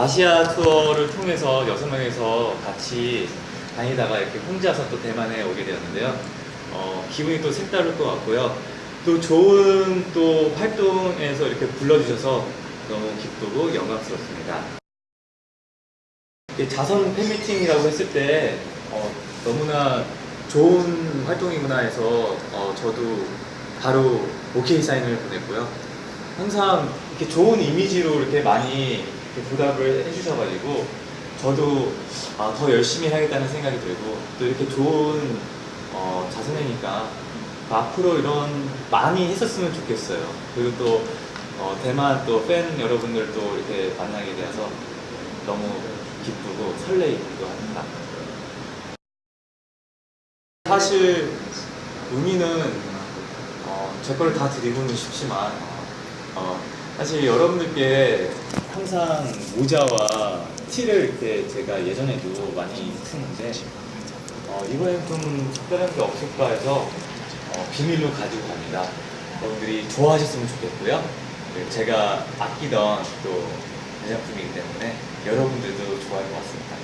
아시아 투어를 통해서 여섯 명에서 같이 다니다가 이렇게 혼자서 또 대만에 오게 되었는데요. 어, 기분이 또 색다를 것 같고요. 또 좋은 또 활동에서 이렇게 불러주셔서 너무 기쁘고 영광스럽습니다. 자선 팬미팅이라고 했을 때 어, 너무나 좋은 활동이구나 해서 어, 저도 바로 오케이 사인을 보냈고요. 항상 이렇게 좋은 이미지로 이렇게 많이 이렇게 보답을 해주셔가지고 저도 아, 더 열심히 하겠다는 생각이 들고 또 이렇게 좋은 어, 자선회니까 앞으로 이런 많이 했었으면 좋겠어요. 그리고 또 어, 대만 또 팬 여러분들도 이렇게 만나게 되어서 너무 기쁘고 설레이기도 합니다. 사실 의미는 어, 제 거를 다 드리고는 싶지만 어, 사실 여러분들께 항상 모자와 티를 이렇게 제가 예전에도 많이 쓰는데 어, 이번엔 좀 특별한 게 없을까 해서 어, 비밀로 가지고 갑니다. 여러분들이 좋아하셨으면 좋겠고요. 그리고 제가 아끼던 또 대작품이기 때문에 여러분들도 좋아할 것 같습니다.